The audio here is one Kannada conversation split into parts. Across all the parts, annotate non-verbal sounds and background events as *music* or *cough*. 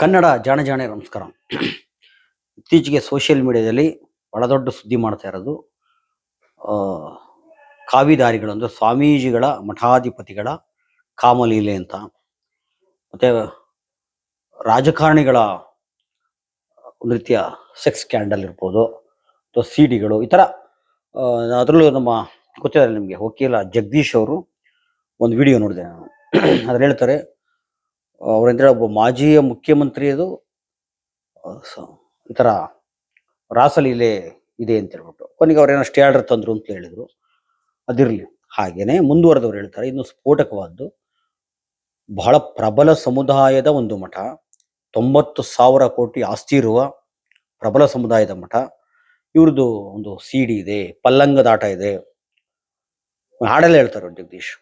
ಕನ್ನಡ ಜಾಣ ಜಾಣೆ ನಮಸ್ಕಾರ. ಇತ್ತೀಚೆಗೆ ಸೋಷಿಯಲ್ ಮೀಡಿಯಾದಲ್ಲಿ ಬಹಳ ದೊಡ್ಡ ಸುದ್ದಿ ಮಾಡ್ತಾ ಇರೋದು ಕಾವಿದಾರಿಗಳು ಅಂದರೆ ಸ್ವಾಮೀಜಿಗಳ ಮಠಾಧಿಪತಿಗಳ ಕಾಮಲೀಲೆ ಅಂತ. ಮತ್ತು ರಾಜಕಾರಣಿಗಳ ಒಂದು ಸೆಕ್ಸ್ ಸ್ಕ್ಯಾಂಡಲ್ ಇರ್ಬೋದು, ಅಥವಾ ಸಿ ಡಿಗಳು ಈ ಥರ ಅದರಲ್ಲೂ ನಮ್ಮ ಗೊತ್ತಿದ್ದಾರೆ ನಿಮಗೆ, ವಕೀಲ ಜಗದೀಶ್ ಅವರು ಒಂದು ವಿಡಿಯೋ ನೋಡಿದೆ ನಾನು. ಅದ್ರಲ್ಲಿ ಹೇಳ್ತಾರೆ ಅವರಂದ್ರೆ ಒಬ್ಬ ಮಾಜಿ ಮುಖ್ಯಮಂತ್ರಿ ಅದು. ಒಂಥರ ರಾಸಲೀಲೆ ಇದೆ ಅಂತ ಹೇಳ್ಬಿಟ್ಟು. ಕೊನೆಗೆ ಅವ್ರೇನೋ ಸ್ಟೇ ಆರ್ಡರ್ ತಂದ್ರು ಅಂತ ಹೇಳಿದ್ರು. ಅದಿರಲಿ, ಹಾಗೇನೆ ಮುಂದುವರೆದವ್ರು ಹೇಳ್ತಾರೆ, ಇನ್ನು ಸ್ಫೋಟಕವಾದ್ದು ಬಹಳ ಪ್ರಬಲ ಸಮುದಾಯದ ಒಂದು ಮಠ. ತೊಂಬತ್ತು ಸಾವಿರ ಕೋಟಿ ಆಸ್ತಿ ಇರುವ ಪ್ರಬಲ ಸಮುದಾಯದ ಮಠ. ಇವ್ರದ್ದು ಒಂದು ಸಿಡಿ ಇದೆ ಪಲ್ಲಂಗದಾಟ ಇದೆ. ಹಾಡೆಲ್ಲ ಹೇಳ್ತಾರೆ ಜಗದೀಶ್.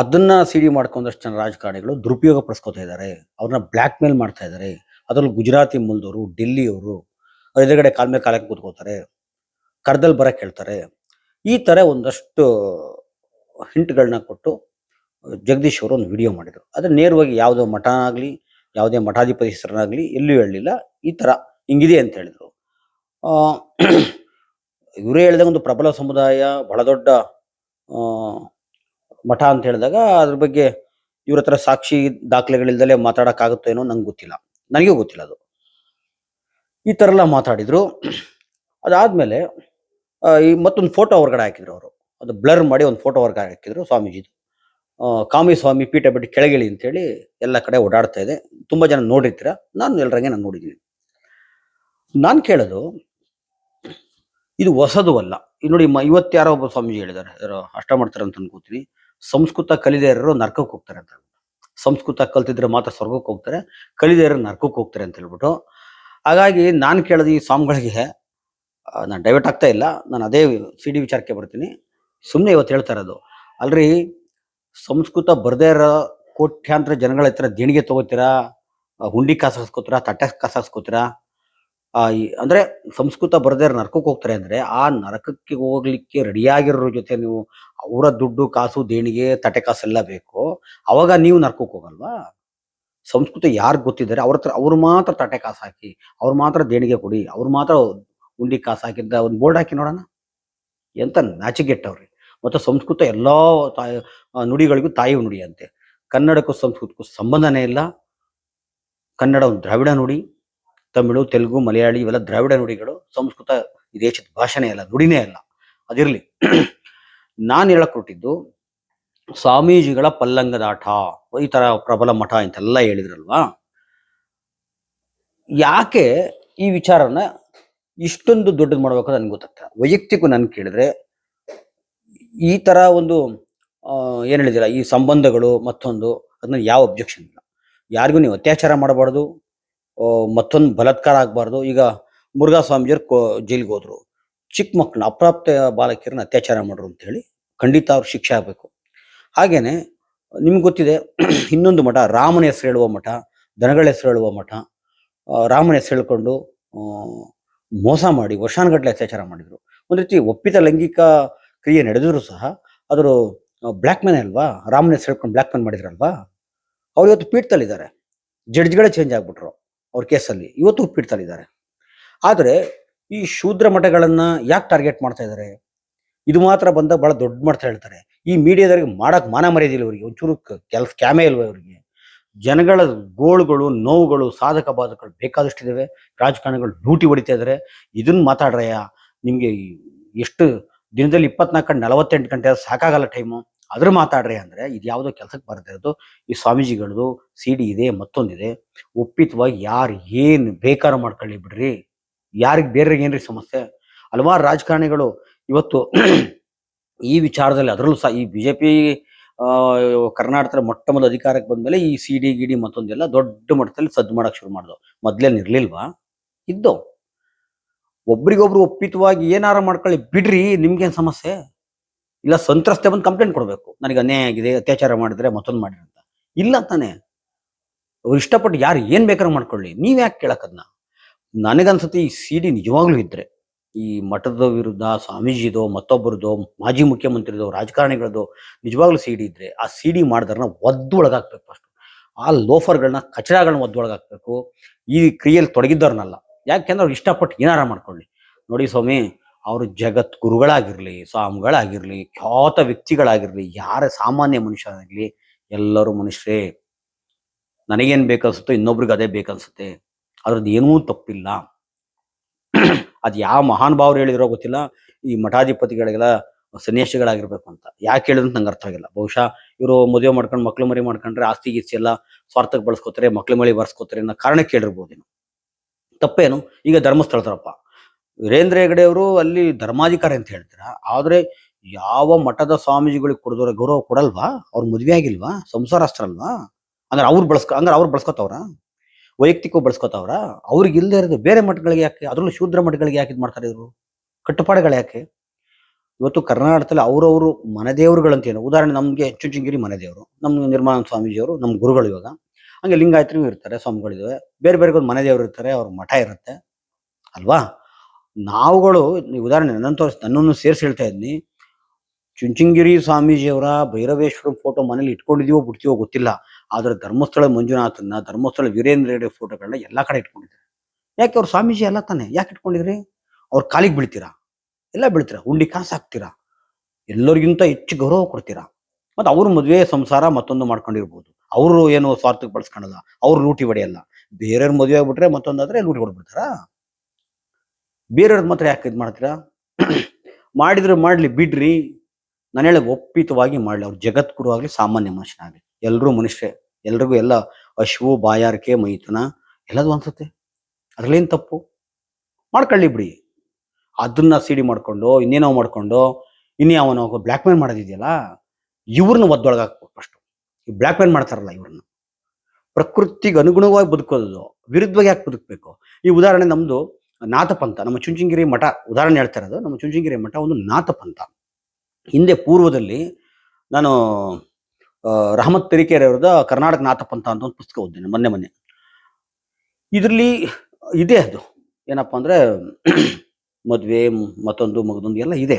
ಅದನ್ನ ಸಿಡಿ ಮಾಡ್ಕೊಂಡಷ್ಟು ಜನ ರಾಜಕಾರಣಿಗಳು ದುರುಪಯೋಗ ಪಡಿಸ್ಕೊತಾ ಇದ್ದಾರೆ ಅವ್ರನ್ನ ಬ್ಲ್ಯಾಕ್ ಮೇಲ್ ಮಾಡ್ತಾ ಇದ್ದಾರೆ ಅದರಲ್ಲೂ ಗುಜರಾತಿ ಮೂಲದವರು, ಡೆಲ್ಲಿಯವರು, ಅವ್ರ ಎದುರುಗಡೆ ಕಾಲ್ ಮೇಲೆ ಕಾಲಕ್ಕೆ ಕೂತ್ಕೋತಾರೆ ಕರ್ದಲ್ಲಿ ಬರಕ್ಕೆ ಹೇಳ್ತಾರೆ. ಈ ಥರ ಒಂದಷ್ಟು ಹಿಂಟ್ಗಳನ್ನ ಕೊಟ್ಟು ಜಗದೀಶ್ ಅವರು ಒಂದು ವಿಡಿಯೋ ಮಾಡಿದ್ರು. ಅದ್ರ ನೇರವಾಗಿ ಯಾವುದೋ ಮಠ ಆಗ್ಲಿ, ಯಾವುದೇ ಮಠಾಧಿಪತಿ ಹೆಸರನ್ನಾಗಲಿ ಎಲ್ಲೂ ಹೇಳಲಿಲ್ಲ. ಈ ತರ ಹಿಂಗಿದೆ ಅಂತ ಹೇಳಿದರು. ಇವರೇ ಹೇಳಿದ ಒಂದು ಪ್ರಬಲ ಸಮುದಾಯ, ಬಹಳ ದೊಡ್ಡ ಮಠ ಅಂತ ಹೇಳಿದಾಗ ಅದ್ರ ಬಗ್ಗೆ ಇವ್ರ ಹತ್ರ ಸಾಕ್ಷಿ ದಾಖಲೆಗಳಿಲ್ದಲೇ ಮಾತಾಡೋಕ್ಕಾಗುತ್ತೋ ಏನೋ ನಂಗೆ ಗೊತ್ತಿಲ್ಲ. ನನಗೆ ಗೊತ್ತಿಲ್ಲ ಅದು. ಈ ಥರ ಎಲ್ಲ ಮಾತಾಡಿದ್ರು. ಅದಾದ್ಮೇಲೆ ಈ ಮತ್ತೊಂದು ಫೋಟೋ ಹೊರಗಡೆ ಹಾಕಿದ್ರು ಅವರು. ಅದು ಬ್ಲರ್ ಮಾಡಿ ಒಂದು ಫೋಟೋ ಹೊರಗಡೆ ಹಾಕಿದ್ರು ಸ್ವಾಮೀಜಿದು. ಕಾಮಿ ಸ್ವಾಮಿ ಪೀಠ ಬಿಟ್ಟು ಕೆಳಗಿಳಿ ಅಂತೇಳಿ ಎಲ್ಲ ಕಡೆ ಓಡಾಡ್ತಾ ಇದೆ. ತುಂಬಾ ಜನ ನೋಡಿರ್ತೀರ. ನಾನು ಎಲ್ಲರಂಗೆ ನಾನು ನೋಡಿದ್ದೀನಿ. ನಾನು ಕೇಳೋದು, ಇದು ಹೊಸದು ಅಲ್ಲ. ನೋಡಿ ಮ- ಇವತ್ತು ಯಾರೋ ಒಬ್ಬ ಸ್ವಾಮೀಜಿ ಹೇಳಿದ್ದಾರೆ ಅಷ್ಟ ಮಾಡ್ತಾರೆ ಅಂತ ಅನ್ಕೋತೀನಿ. ಸಂಸ್ಕೃತ ಕಲಿದೇ ಇರೋರು ನರ್ಕಕ್ಕೆ ಹೋಗ್ತಾರೆ ಅಂತ ಸಂಸ್ಕೃತ ಕಲ್ತಿದ್ರೆ ಮಾತ್ರ ಸ್ವರ್ಗಕ್ಕೆ ಹೋಗ್ತಾರೆ ಕಲಿದೇ ಇರೋ ನರ್ಕಕ್ಕೆ ಹೋಗ್ತಾರೆ ಅಂತ ಹೇಳ್ಬಿಟ್ಟು. ಹಾಗಾಗಿ ನಾನು ಕೇಳೋದು ಈ ಸ್ವಾಮಿಗಳಿಗೆ ನಾನು ಡೈವರ್ಟ್ ಆಗ್ತಾ ಇಲ್ಲ. ನಾನು ಅದೇ ಸಿ ಡಿ ವಿಚಾರಕ್ಕೆ ಬರ್ತೀನಿ. ಸುಮ್ಮನೆ ಇವತ್ತು ಹೇಳ್ತಾ ಇರೋದು ಅಲ್ರಿ ಸಂಸ್ಕೃತ ಬರದೇ ಇರೋ ಕೋಟ್ಯಾಂತರ ಜನಗಳ ಹತ್ರ ದೇಣಿಗೆ ತಗೋತೀರಾ ಹುಂಡಿ ಕಾಸಾಸ್ಕೋತೀರಾ ತಟ್ಟೆ ಕಾಸು ಹಾಕ್ಸ್ಕೊತೀರಾ? ಆ, ಈ- ಅಂದ್ರೆ ಸಂಸ್ಕೃತ ಬರದೇ ನರಕಕ್ಕೆ ಹೋಗ್ತಾರೆ ಅಂದ್ರೆ ಆ ನರಕಕ್ಕೆ ಹೋಗ್ಲಿಕ್ಕೆ ರೆಡಿಯಾಗಿರೋ ಜೊತೆ ನೀವು ಅವರ ದುಡ್ಡು, ಕಾಸು, ದೇಣಿಗೆ, ತಟೆ ಕಾಸೆಲ್ಲ ಬೇಕು. ಅವಾಗ ನೀವು ನರಕಕ್ಕೆ ಹೋಗಲ್ವಾ? ಸಂಸ್ಕೃತ ಯಾರು ಗೊತ್ತಿದ್ದಾರೆ? ಅವ್ರ ಹತ್ರ ಅವ್ರು ಮಾತ್ರ ತಟೆ ಕಾಸು ಹಾಕಿ, ಅವ್ರು ಮಾತ್ರ ದೇಣಿಗೆ ಕೊಡಿ, ಅವ್ರು ಮಾತ್ರ ಉಂಡಿ ಕಾಸು ಹಾಕಿದ್ದ ಒಂದು ಬೋರ್ಡ್ ಹಾಕಿ ನೋಡೋಣ. ಎಂತ ನಾಚಿಗೆಟ್ಟವ್ರಿ ಮತ್ತು ಸಂಸ್ಕೃತ ಎಲ್ಲ ನುಡಿಗಳಿಗೂ ತಾಯಿ ನುಡಿ ಅಂತೆ. ಕನ್ನಡಕ್ಕೂ ಸಂಸ್ಕೃತಕ್ಕೂ ಸಂಬಂಧನೇ ಇಲ್ಲ. ಕನ್ನಡ ಒಂದು ದ್ರಾವಿಡ ನುಡಿ. ತಮಿಳು, ತೆಲುಗು, ಮಲಯಾಳಿ ಇವೆಲ್ಲ ದ್ರಾವಿಡ ನುಡಿಗಳು ಸಂಸ್ಕೃತ ಈ ದೇಶದ ಭಾಷೆನೇ ಅಲ್ಲ, ನುಡಿನೇ ಅಲ್ಲ. ಅದಿರಲಿ. *clears throat* ನಾನು ಹೇಳಕ್ ಹೊರಟಿದ್ದು ಸ್ವಾಮೀಜಿಗಳ ಪಲ್ಲಂಗದಾಟ. ಈ ತರ ಪ್ರಬಲ ಮಠ ಅಂತೆಲ್ಲ ಹೇಳಿದ್ರಲ್ವಾ? ಯಾಕೆ ಈ ವಿಚಾರನ ಇಷ್ಟೊಂದು ದೊಡ್ಡದು ಮಾಡಬೇಕು ನನ್ಗೆ ಗೊತ್ತಾಗ್ತದೆ ವೈಯಕ್ತಿಕ ನಾನು ಕೇಳಿದ್ರೆ ಈ ತರ ಒಂದು ಏನ್ ಹೇಳಿದಿರ, ಈ ಸಂಬಂಧಗಳು ಮತ್ತೊಂದು, ಅದನ್ನ ಯಾವ ಅಬ್ಜೆಕ್ಷನ್ ಇಲ್ಲ. ಯಾರಿಗೂ ನೀವು ಅತ್ಯಾಚಾರ ಮಾಡಬಾರ್ದು. ಮತ್ತೊಂದು ಬಲತ್ಕಾರ ಆಗಬಾರ್ದು. ಈಗ ಮುರುಘಾ ಸ್ವಾಮೀಜಿಯವ್ರು ಕೋ, ಜೈಲಿಗೆ ಹೋದ್ರು. ಚಿಕ್ಕ ಮಕ್ಕಳನ್ನ ಅಪ್ರಾಪ್ತ ಬಾಲಕಿಯರನ್ನ ಅತ್ಯಾಚಾರ ಮಾಡ್ರು ಅಂತ ಹೇಳಿ ಖಂಡಿತ ಅವ್ರು ಶಿಕ್ಷೆ ಆಗಬೇಕು. ಹಾಗೇನೆ, ನಿಮ್ಗೆ ಗೊತ್ತಿದೆ, *clears throat* ಇನ್ನೊಂದು ಮಠ, ರಾಮನ ಹೆಸರು ಹೇಳುವ ಮಠ, ದನಗಳ ಹೆಸರು ಹೇಳುವ ಮಠ ರಾಮನ ಹೆಸರು ಹೇಳ್ಕೊಂಡು ಮೋಸ ಮಾಡಿ ವರ್ಷಾನುಗಟ್ಟಲೆ ಅತ್ಯಾಚಾರ ಮಾಡಿದ್ರು. ಒಂದು ರೀತಿ ಒಪ್ಪಿತ ಲೈಂಗಿಕ ಕ್ರಿಯೆ ನಡೆದ್ರು ಸಹ ಅದರ ಬ್ಲ್ಯಾಕ್ ಮ್ಯಾನ್ ಅಲ್ವಾ? ರಾಮನ ಹೆಸರು ಹೇಳ್ಕೊಂಡು ಬ್ಲ್ಯಾಕ್ ಮ್ಯಾನ್ ಮಾಡಿದ್ರಲ್ವಾ? ಅವ್ರು ಇವತ್ತು ಪೀಠದಲ್ಲಿದ್ದಾರೆ. ಜಡ್ಜ್ಗಳೇ ಚೇಂಜ್ ಆಗ್ಬಿಟ್ರು. ಅವ್ರ ಕೇಸಲ್ಲಿ ಇವತ್ತು ಉಪ್ಪಿಡ್ತಾ ಇದ್ದಾರೆ. ಆದರೆ ಈ ಶೂದ್ರ ಮಠಗಳನ್ನ ಯಾಕೆ ಟಾರ್ಗೆಟ್ ಮಾಡ್ತಾ ಇದ್ದಾರೆ? ಇದು ಮಾತ್ರ ಬಂದಾಗ ಬಹಳ ದೊಡ್ಡ ಮಾಡ್ತಾ ಹೇಳ್ತಾರೆ. ಈ ಮೀಡಿಯಾದವ್ರಿಗೆ ಮಾಡಕ್ ಮಾನ ಮರ್ಯಾದಿಲ್ಲ ಇವರಿಗೆ. ಒಂಚೂರು ಕೆಲಸ ಕ್ಯಾಮೆ ಇಲ್ವ ಇವರಿಗೆ. ಜನಗಳ ಗೋಳುಗಳು, ನೋವುಗಳು, ಸಾಧಕ ಬಾಧಕಗಳು ಬೇಕಾದಷ್ಟಿದಾವೆ ರಾಜಕಾರಣಿಗಳು ಡ್ಯೂಟಿ ಹೊಡಿತಾ ಇದ್ದಾರೆ ಇದನ್ನ ಮಾತಾಡ್ರಯ್ಯ. ನಿಮ್ಗೆ ಎಷ್ಟು ದಿನದಲ್ಲಿ ಇಪ್ಪತ್ನಾಲ್ಕು ಗಂಟೆ, ನಲವತ್ತೆಂಟು ಗಂಟೆ ಸಾಕಾಗಲ್ಲ ಟೈಮು ಅದ್ರ ಮಾತಾಡ್ರಿ ಅಂದ್ರೆ ಇದು ಯಾವುದೋ ಕೆಲಸಕ್ಕೆ ಬರ್ತಾ ಇರೋದು, ಈ ಸ್ವಾಮೀಜಿಗಳದು ಸಿ ಡಿ ಇದೆ, ಮತ್ತೊಂದಿದೆ. ಒಪ್ಪಿತವಾಗಿ ಯಾರು ಏನ್ ಬೇಕಾರ ಮಾಡ್ಕೊಳ್ಳಿ ಬಿಡ್ರಿ. ಯಾರಿಗೆ ಬೇರೆ ಏನ್ರಿ ಸಮಸ್ಯೆ? ಹಲವಾರು ರಾಜಕಾರಣಿಗಳು ಇವತ್ತು ಈ ವಿಚಾರದಲ್ಲಿ ಅದರಲ್ಲೂ ಸಹ ಈ ಬಿಜೆಪಿ ಕರ್ನಾಟಕದ ಮೊಟ್ಟ ಮೊದಲು ಅಧಿಕಾರಕ್ಕೆ ಬಂದ್ಮೇಲೆ ಈ ಸಿ ಡಿ ಗಿಡಿ ಮತ್ತೊಂದೆಲ್ಲ ದೊಡ್ಡ ಮಟ್ಟದಲ್ಲಿ ಸದ್ದು ಮಾಡಕ್ ಶುರು ಮಾಡಿದವು. ಮೊದಲೇನು ಇರ್ಲಿಲ್ವಾ? ಇದ್ದು ಒಬ್ರಿಗೊಬ್ರು ಒಪ್ಪಿತವಾಗಿ ಏನಾರ ಮಾಡ್ಕೊಳ್ಳಿ ಬಿಡ್ರಿ, ನಿಮ್ಗೇನ್ ಸಮಸ್ಯೆ? ಇಲ್ಲ ಸಂತ್ರಸ್ತೆ ಬಂದು ಕಂಪ್ಲೇಂಟ್ ಕೊಡಬೇಕು. ನನಗೆ ಅನ್ಯಾಯ ಆಗಿದೆ, ಅತ್ಯಾಚಾರ ಮಾಡಿದ್ರೆ ಮತ್ತೊಂದು ಮಾಡಿರಿ ಅಂತ. ಇಲ್ಲ ತಾನೆ ಅವ್ರು ಇಷ್ಟಪಟ್ಟು ಯಾರು ಏನ್ ಬೇಕಾದ್ರೂ ಮಾಡ್ಕೊಳ್ಳಿ. ನೀವು ಯಾಕೆ ಕೇಳಕ್ಕದ್ನ ನನಗನ್ಸುತ್ತೆ ಈ ಸಿ ಡಿ ನಿಜವಾಗ್ಲೂ ಇದ್ರೆ, ಈ ಮಠದ ವಿರುದ್ಧ, ಸ್ವಾಮೀಜಿದೋ, ಮತ್ತೊಬ್ಬರದೋ, ಮಾಜಿ ಮುಖ್ಯಮಂತ್ರಿದೋ, ರಾಜಕಾರಣಿಗಳದೋ, ನಿಜವಾಗ್ಲೂ ಸಿ ಡಿ ಇದ್ರೆ, ಆ ಸಿ ಡಿ ಮಾಡಿದ್ರನ್ನ ಒದ್ದು ಒಳಗಾಕ್ಬೇಕು ಫಸ್ಟ್ ಆ ಲೋಫರ್ಗಳನ್ನ ಕಚಡಗಳನ್ನ ಒದ್ದೊಳಗೆ ಹಾಕ್ಬೇಕು ಈ ಕ್ರಿಯೆಯಲ್ಲಿ ತೊಡಗಿದ್ದವ್ರನ್ನಲ್ಲ. ಯಾಕೆಂದ್ರೆ ಅವ್ರು ಇಷ್ಟಪಟ್ಟು ಏನಾರ ಮಾಡ್ಕೊಳ್ಳಿ. ನೋಡಿ ಸ್ವಾಮಿ ಅವರು ಜಗತ್ ಗುರುಗಳಾಗಿರ್ಲಿ, ಸ್ವಾಮಿಗಳಾಗಿರ್ಲಿ, ಖ್ಯಾತ ವ್ಯಕ್ತಿಗಳಾಗಿರಲಿ, ಯಾರ ಸಾಮಾನ್ಯ ಮನುಷ್ಯರಾಗಲಿ, ಎಲ್ಲರೂ ಮನುಷ್ಯರೇ. ನನಗೇನ್ ಬೇಕನ್ಸುತ್ತೋ ಇನ್ನೊಬ್ರಿಗೆ ಅದೇ ಬೇಕನ್ಸುತ್ತೆ. ಅದ್ರದ್ದು ಏನೂ ತಪ್ಪಿಲ್ಲ. ಅದು ಯಾವ ಮಹಾನ್ ಭಾವರು ಹೇಳಿದ್ರೋ ಗೊತ್ತಿಲ್ಲ. ಈ ಮಠಾಧಿಪತಿಗಳಿಗೆಲ್ಲ ಸನ್ಯಾಸಿಗಳಾಗಿರ್ಬೇಕು ಅಂತ. ಯಾಕೆ ಹೇಳಿದ್ರು ನಂಗೆ ಅರ್ಥ ಆಗಿಲ್ಲ. ಬಹುಶಃ ಇವರು ಮದುವೆ ಮಾಡ್ಕೊಂಡು, ಮಕ್ಳು ಮರಿ ಮಾಡ್ಕೊಂಡ್ರೆ ಆಸ್ತಿ ಗೀಸ್ತಿ ಎಲ್ಲ ಸ್ವಾರ್ಥಕ್ಕೆ ಬಳಸ್ಕೋತಾರೆ, ಮಕ್ಳು ಮಳಿ ಬರ್ಸ್ಕೋತಾರೆ ಅನ್ನೋ ಕಾರಣ ಕೇಳಿರ್ಬೋದೇನು ತಪ್ಪೇನು? ಈಗ ಧರ್ಮಸ್ಥಳದರಪ್ಪ ವೀರೇಂದ್ರ ಹೆಗಡೆ ಅವರು ಅಲ್ಲಿ ಧರ್ಮಾಧಿಕಾರಿ ಅಂತ ಹೇಳ್ತೀರಾ. ಆದ್ರೆ ಯಾವ ಮಠದ ಸ್ವಾಮೀಜಿಗಳಿಗೆ ಕೊಡದವ್ರ ಗೌರವ ಕೊಡಲ್ವಾ? ಅವ್ರ ಮದುವೆ ಆಗಿಲ್ವಾ? ಸಂಸಾರಸ್ಥರಲ್ವಾ ಅಂದ್ರೆ ಅವ್ರು ಬಳಸ್ಕೊ, ಅಂದ್ರೆ ಅವ್ರು ಬಳಸ್ಕೊತವ್ರ? ವೈಯಕ್ತಿಕ ಬಳಸ್ಕೊತವ್ರ? ಅವ್ರಿಗೆ ಇಲ್ಲದೆ ಇರೋದು ಬೇರೆ ಮಠಗಳಿಗೆ ಯಾಕೆ? ಅದ್ರಲ್ಲೂ ಶೂದ್ರ ಮಠಗಳಿಗೆ ಯಾಕೆ ಇದು ಮಾಡ್ತಾರೆ ಇವರು? ಕಟ್ಟುಪಾಡುಗಳು ಯಾಕೆ? ಇವತ್ತು ಕರ್ನಾಟಕದಲ್ಲಿ ಅವರವರು ಮನೆದೇವರುಗಳಂತೇನು, ಉದಾಹರಣೆ ನಮಗೆ ಚುಂಚನಗಿರಿ ಮನೆದೇವರು ನಮ್ಮ ನಿರ್ಮಾಣ ಸ್ವಾಮೀಜಿಯವರು ನಮ್ಮ ಗುರುಗಳು ಇವಾಗ. ಹಂಗೆ ಲಿಂಗಾಯತರು ಇರ್ತಾರೆ ಸ್ವಾಮಿಗಳಿದ್ದಾವೆ ಬೇರೆ ಬೇರೆ ಮನೆದೇವರು ಇರ್ತಾರೆ, ಅವ್ರ ಮಠ ಇರುತ್ತೆ. ಅಲ್ವಾ? ನಾವುಗಳು ಉದಾಹರಣೆ ನನ್ನ ತೋರಿಸ್ ನನ್ನನ್ನು ಸೇರಿಸಿ ಹೇಳ್ತಾ ಇದ್ದೀನಿ ಚುಂಚನಗಿರಿ ಸ್ವಾಮೀಜಿಯವರ ಭೈರವೇಶ್ವರ ಫೋಟೋ ಮನೇಲಿ ಇಟ್ಕೊಂಡಿದೀವೋ ಬಿಡ್ತೀವೋ ಗೊತ್ತಿಲ್ಲ. ಆದ್ರೆ ಧರ್ಮಸ್ಥಳ ಮಂಜುನಾಥನ ಧರ್ಮಸ್ಥಳ ವೀರೇಂದ್ರ ರೆಡ್ಡಿ ಫೋಟೋಗಳನ್ನ ಎಲ್ಲಾ ಕಡೆ ಇಟ್ಕೊಂಡಿದ್ದಾರೆ. ಯಾಕೆ ಅವ್ರ ಸ್ವಾಮೀಜಿ ಎಲ್ಲ ತಾನೆ? ಯಾಕೆ ಇಟ್ಕೊಂಡಿದ್ರಿ? ಅವ್ರ ಕಾಲಿಗೆ ಬೀಳ್ತೀರಾ? ಎಲ್ಲ ಬೀಳ್ತೀರಾ? ಹುಂಡಿ ಕಾಸು ಹಾಕ್ತೀರಾ? ಎಲ್ಲರಿಗಿಂತ ಹೆಚ್ಚು ಗೌರವ ಕೊಡ್ತೀರಾ? ಮತ್ತೆ ಅವ್ರ ಮದುವೆ ಸಂಸಾರ ಮತ್ತೊಂದು ಮಾಡ್ಕೊಂಡಿರ್ಬೋದು. ಅವರು ಏನು ಸ್ವಾರ್ಥಕ್ಕೆ ಬಳಸ್ಕೊಳಲ್ಲ ಅವ್ರು ಲೂಟಿ ಹೊಡೆಯಲ್ಲ ಬೇರೆಯವ್ರ ಮದುವೆ ಆಗ್ಬಿಟ್ರೆ ಮತ್ತೊಂದಾದ್ರೆ ಲೂಟಿ ಹೊಡ್ಬಿಡ್ತಾರಾ ಬೇರೆಯವ್ರದ್ದು ಮಾತ್ರ ಯಾಕೆ ಇದು ಮಾಡ್ತೀರಾ? ಮಾಡಿದ್ರೆ ಮಾಡಲಿ, ಬಿಡ್ರಿ. ನಾನು ಹೇಳಿ ಒಪ್ಪಿತವಾಗಿ ಮಾಡಲಿ. ಅವ್ರು ಜಗದ್ಗುರು ಆಗಲಿ ಸಾಮಾನ್ಯ ಮನುಷ್ಯನಾಗಲಿ ಎಲ್ಲರೂ ಮನುಷ್ಯ ಎಲ್ರಿಗೂ ಎಲ್ಲ ಅಶ್ವು, ಬಾಯಾರಿಕೆ, ಮೈಥುನ ಎಲ್ಲದು ಅನ್ಸುತ್ತೆ. ಅದ್ರಲ್ಲೇನು ತಪ್ಪು? ಮಾಡ್ಕೊಳ್ಳಿ ಬಿಡಿ. ಅದನ್ನ ಸಿಡಿ ಮಾಡ್ಕೊಂಡು, ಇನ್ನೇನೋ ಮಾಡ್ಕೊಂಡು ಇನ್ಯಾವನೋ ಬ್ಲ್ಯಾಕ್ ಮೇಲ್ ಮಾಡೋದಿದೆಯಲ್ಲ ಇವ್ರನ್ನ ಒದ್ದೊಳಗೆ ಹಾಕ್ಬೇಕು ಫಸ್ಟು ಈ ಬ್ಲ್ಯಾಕ್ ಮೇಲ್ ಮಾಡ್ತಾರಲ್ಲ ಇವ್ರನ್ನ ಪ್ರಕೃತಿಗೆ ಅನುಗುಣವಾಗಿ ಬದುಕೋದು ವಿರುದ್ಧವಾಗಿ ಯಾಕೆ ಬದುಕಬೇಕು? ಈ ಉದಾಹರಣೆ ನಮ್ದು. ನಾಥಪಂಥ. ನಮ್ಮ ಚುಂಚನಗಿರಿ ಮಠ, ಉದಾಹರಣೆ ಹೇಳ್ತಾ ಇರೋದು, ನಮ್ಮ ಚುಂಚನಗಿರಿ ಮಠ ಒಂದು ನಾಥಪಂಥ. ಹಿಂದೆ ಪೂರ್ವದಲ್ಲಿ ನಾನು ರಹಮತ್ ತರೀಕೆರೆ ಅವ್ರದ್ದು ಕರ್ನಾಟಕ ನಾಥಪಂಥ ಅಂತ ಒಂದು ಪುಸ್ತಕ ಓದಿದ್ದೇನೆ ಮೊನ್ನೆ ಮೊನ್ನೆ. ಇದರಲ್ಲಿ ಇದೆ ಅದು. ಏನಪ್ಪ ಅಂದ್ರೆ, *clears throat* ಮದುವೆ, ಮತ್ತೊಂದು, ಮಗದೊಂದು ಎಲ್ಲ ಇದೆ.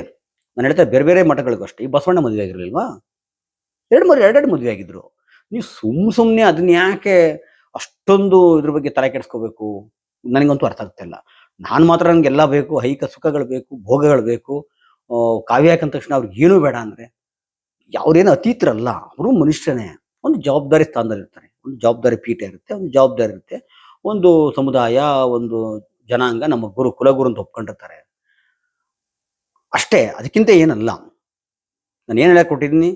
ನಾನು ಹೇಳ್ತಾರೆ ಬೇರೆ ಬೇರೆ ಮಠಗಳಿಗೂ ಅಷ್ಟೇ ಈ ಬಸವಣ್ಣ ಮದುವೆ ಆಗಿರ್ಲಿಲ್ವಾ? ಎರಡು ಮೂರು, ಎರಡೆರಡು ಮದುವೆ ಆಗಿದ್ರು. ನೀವು ಸುಮ್ ಸುಮ್ಮನೆ ಅದನ್ನ ಯಾಕೆ ಅಷ್ಟೊಂದು ಇದ್ರ ಬಗ್ಗೆ ತಲೆ ಕೆಡಿಸ್ಕೋಬೇಕು? ನನಗಂತೂ ಅರ್ಥ ಆಗ್ತಾ ಇಲ್ಲ. ನಾನು ಮಾತ್ರ ನನಗೆಲ್ಲ ಬೇಕು, ಐಕ ಸುಖಗಳು ಬೇಕು, ಭೋಗಗಳು ಬೇಕು ಕಾವ್ಯ ಹಾಕಂದ ತಕ್ಷಣ ಅವ್ರಿಗೆ ಏನೂ ಬೇಡ ಅಂದ್ರೆ ಅವ್ರೇನು ಅತೀತರಲ್ಲ, ಅವರು ಮನುಷ್ಯನೇ. ಒಂದು ಜವಾಬ್ದಾರಿ ಸ್ಥಾನದಲ್ಲಿ ಇರ್ತಾರೆ. ಒಂದು ಜವಾಬ್ದಾರಿ ಪೀಠ ಇರುತ್ತೆ, ಒಂದು ಜವಾಬ್ದಾರಿ ಇರುತ್ತೆ. ಒಂದು ಸಮುದಾಯ, ಒಂದು ಜನಾಂಗ ನಮ್ಮ ಗುರು, ಕುಲಗುರು ಅಂತ ಒಪ್ಕೊಂಡಿರ್ತಾರೆ. ಅಷ್ಟೇ, ಅದಕ್ಕಿಂತ ಏನಲ್ಲ. ನಾನು ಏನು ಹೇಳಕ್ ಕೊಟ್ಟಿದ್ದೀನಿ?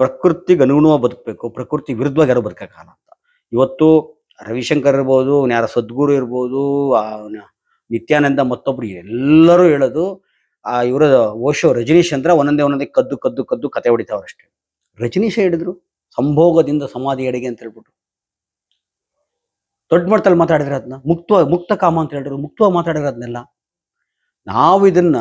ಪ್ರಕೃತಿಗೆ ಅನುಗುಣವಾಗಿ ಬದುಕಬೇಕು, ಪ್ರಕೃತಿ ವಿರುದ್ಧವಾಗಿ ಯಾರು ಬದುಕಕ್ಕಾಗಲ್ಲ ಅಂತ. ಇವತ್ತು ರವಿಶಂಕರ್ ಇರ್ಬೋದು ಯಾರ ಸದ್ಗುರು ಇರ್ಬೋದು ನಿತ್ಯಾನಂದ ಮತ್ತೊಬ್ರು ಎಲ್ಲರೂ ಹೇಳೋದು, ಆ ಇವರ ಓಶೋ ರಜನೀಶ್ ಅಂದ್ರೆ ಒಂದೊಂದೇ ಒಂದೊಂದೇ ಕದ್ದು ಕದ್ದು ಕದ್ದು ಕತೆ ಹೊಡಿತಾವ್ರಷ್ಟೇ ರಜನೀಶ ಹೇಳಿದ್ರು, ಸಂಭೋಗದಿಂದ ಸಮಾಧಿ ಅಡಿಗೆ ಅಂತ ಹೇಳ್ಬಿಟ್ರು. ದೊಡ್ಡ ಮಟ್ಟದಲ್ಲಿ ಮಾತಾಡಿದ್ರೆ ಅದನ್ನ ಮುಕ್ತ ಮುಕ್ತ ಕಾಮ ಅಂತ ಹೇಳಿದ್ರು ಮುಕ್ತವಾಗಿ ಮಾತಾಡಿದ್ರೆ ಅದನ್ನೆಲ್ಲ ನಾವು ಇದನ್ನ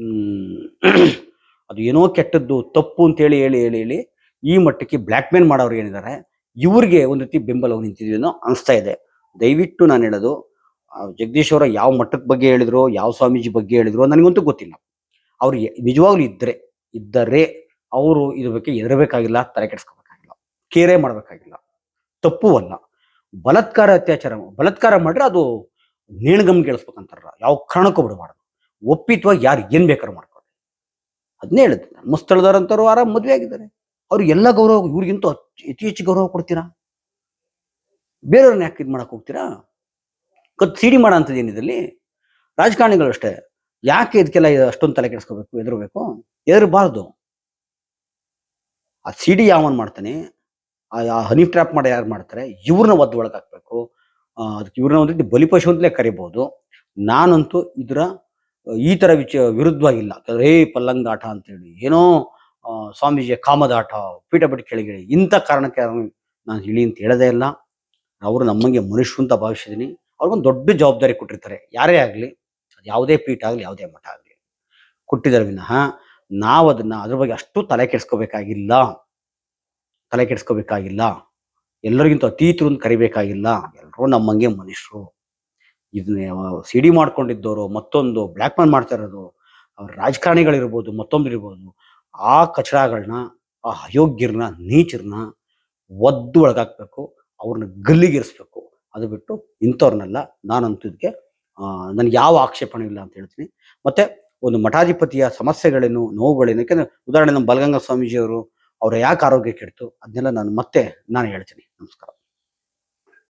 *clears throat* ಅದು ಏನೋ ಕೆಟ್ಟದ್ದು, ತಪ್ಪು ಅಂತ ಹೇಳಿ ಹೇಳಿ ಹೇಳಿ ಹೇಳಿ ಈ ಮಟ್ಟಕ್ಕೆ ಬ್ಲ್ಯಾಕ್ ಮೇಲ್ ಮಾಡೋರು ಏನಿದ್ದಾರೆ, ಇವ್ರಿಗೆ ಒಂದು ರೀತಿ ಬೆಂಬಲವಾಗಿ ನಿಂತಿದ್ವಿ ಅನ್ನೋ ಅನಿಸ್ತಾ ಇದೆ. ದಯವಿಟ್ಟು ನಾನು ಹೇಳೋದು ಜಗದೀಶ್ ಅವರ ಯಾವ ಮಟ್ಟದ ಬಗ್ಗೆ ಹೇಳಿದ್ರು, ಯಾವ ಸ್ವಾಮೀಜಿ ಬಗ್ಗೆ ಹೇಳಿದ್ರು ನನಗಂತೂ ಗೊತ್ತಿಲ್ಲ. ಅವ್ರು ನಿಜವಾಗ್ಲೂ ಇದ್ರೆ, ಇದ್ದರೆ ಅವರು ಇದ್ರ ಬಗ್ಗೆ ಎದರಬೇಕಾಗಿಲ್ಲ ತಲೆ ಕೆಡಿಸ್ಕೋಬೇಕಾಗಿಲ್ಲ, ಕೇರೆ ಮಾಡಬೇಕಾಗಿಲ್ಲ. ತಪ್ಪು ಅಲ್ಲ. ಬಲತ್ಕಾರ ಅತ್ಯಾಚಾರ, ಬಲತ್ಕಾರ ಮಾಡಿದ್ರೆ ಅದು ನೇಣಗಮ್ ಕೇಳಿಸ್ಬೇಕಂತಾರ ಯಾವ ಕಾರಣಕ್ಕೂ ಬಿಡಬಾರ್ದು. ಒಪ್ಪಿತವಾಗಿ ಯಾರು ಏನ್ ಬೇಕಾದ್ರೂ ಮಾಡ್ಕೊಳ್ಳಿ. ಅದನ್ನೇ ಹೇಳಿದ್. ಮುಸ್ಥಳದವರಂತವ್ರು ಆರಾಮ್ ಮದ್ವೆ ಆಗಿದ್ದಾರೆ. ಅವ್ರು ಎಲ್ಲ ಗೌರವ, ಇವ್ರಿಗಿಂತ ಅತಿ ಹೆಚ್ಚು ಗೌರವ ಕೊಡ್ತೀರಾ? ಬೇರೆಯವ್ರನ್ನ ಯಾಕೆ ಇದು ಮಾಡಕ್ ಹೋಗ್ತೀರಾ? ಕತ್ ಸಿಡಿ ಮಾಡೋಂಥದ್ದು ಏನಿದಲ್ಲಿ ರಾಜಕಾರಣಿಗಳು ಅಷ್ಟೇ. ಯಾಕೆ ಇದಕ್ಕೆಲ್ಲ ಅಷ್ಟೊಂದು ತಲೆ ಕೆಡಿಸ್ಕೋಬೇಕು ಎದುರಬೇಕು ಎದುರಬಾರ್ದು ಆ ಸಿಡಿ ಯಾವನ್ ಮಾಡ್ತಾನೆ. ಆ ಹನಿ ಟ್ರ್ಯಾಪ್ ಮಾಡಿ ಯಾರು ಮಾಡ್ತಾರೆ? ಇವ್ರನ್ನ ಒದ್ದು ಒಳಗೆ ಹಾಕ್ಬೇಕು ಅದಕ್ಕೆ ಇವ್ರನ್ನ ಒಂದು ರೀತಿ ಬಲಿಪಶು ಅಂತಲೇ ಕರಿಬಹುದು ನಾನಂತೂ ಇದರ, ಈ ತರ ವಿಚ, ವಿರುದ್ಧವಾಗಿಲ್ಲ. ಹೇ ಪಲ್ಲಂಗಾಟ ಅಂತೇಳಿ. ಏನೋ ಸ್ವಾಮೀಜಿಯ ಕಾಮದಾಟ, ಪೀಠ ಬಿಟ್ಟು ಕೆಳಗಿಳಿ ಇಂಥ ಕಾರಣಕ್ಕೆ ನಾನು ಇಳಿ ಅಂತ ಹೇಳದೇ ಇಲ್ಲ. ಅವರು ನಮ್ಮಂಗೆ ಮನುಷ್ಯರು ಅಂತ ಭಾವಿಸಿದ್ದೀನಿ. ಅವ್ರಿಗೊಂದು ದೊಡ್ಡ ಜವಾಬ್ದಾರಿ ಕೊಟ್ಟಿರ್ತಾರೆ. ಯಾರೇ ಆಗಲಿ ಯಾವುದೇ ಪೀಠ ಆಗಲಿ, ಯಾವುದೇ ಮಠ ಆಗಲಿ. ಕೊಟ್ಟಿದ್ದಾರೆ ವಿನಃ ನಾವು ಅದನ್ನ ಅದ್ರ ಬಗ್ಗೆ ಅಷ್ಟು ತಲೆ ಕೆಡಿಸ್ಕೋಬೇಕಾಗಿಲ್ಲ. ತಲೆ ಕೆಡಿಸ್ಕೋಬೇಕಾಗಿಲ್ಲ. ಎಲ್ಲರಿಗಿಂತ ಅತೀತರು ಅಂತ ಕರಿಬೇಕಾಗಿಲ್ಲ. ಎಲ್ಲರೂ ನಮ್ಮಂಗೆ ಮನುಷ್ಯರು. ಇದನ್ನ ಸಿಡಿ ಮಾಡ್ಕೊಂಡಿದ್ದವರು ಮತ್ತೊಂದು ಬ್ಲ್ಯಾಕ್ ಮೇಲ್ ಮಾಡ್ತಾ ಇರೋದು, ಅವ್ರ ರಾಜಕಾರಣಿಗಳಿರ್ಬೋದು ಮತ್ತೊಂದು ಇರ್ಬೋದು ಆ ಕಚಡಾಗಳನ್ನ ಆ ಅಯೋಗ್ಯರನ್ನ, ನೀಚರನ್ನ ಒದ್ದು ಒಳಗಾಕ್ಬೇಕು ಅವ್ರನ್ನ ಗಲ್ಲಿಗೇರಿಸ್ಬೇಕು. ಅದು ಬಿಟ್ಟು ಇಂಥವ್ರನ್ನೆಲ್ಲ ನಾನಂತೂ ಇದಕ್ಕೆ ನನಗೆ ಯಾವ ಆಕ್ಷೇಪಣೆ ಇಲ್ಲ ಅಂತ ಹೇಳ್ತೀನಿ. ಮತ್ತೆ ಒಂದು ಮಠಾಧಿಪತಿಯ ಸಮಸ್ಯೆಗಳೇನು, ನೋವುಗಳೇನು, ಯಾಕೆಂದರೆ ಉದಾಹರಣೆ ನಮ್ಮ ಬಲಗಂಗಾ ಸ್ವಾಮೀಜಿಯವರು ಅವರ ಯಾಕೆ ಆರೋಗ್ಯ ಕೆಡ್ತು, ಅದನ್ನೆಲ್ಲ ನಾನು ಮತ್ತೆ ನಾನು ಹೇಳ್ತೀನಿ. ನಮಸ್ಕಾರ.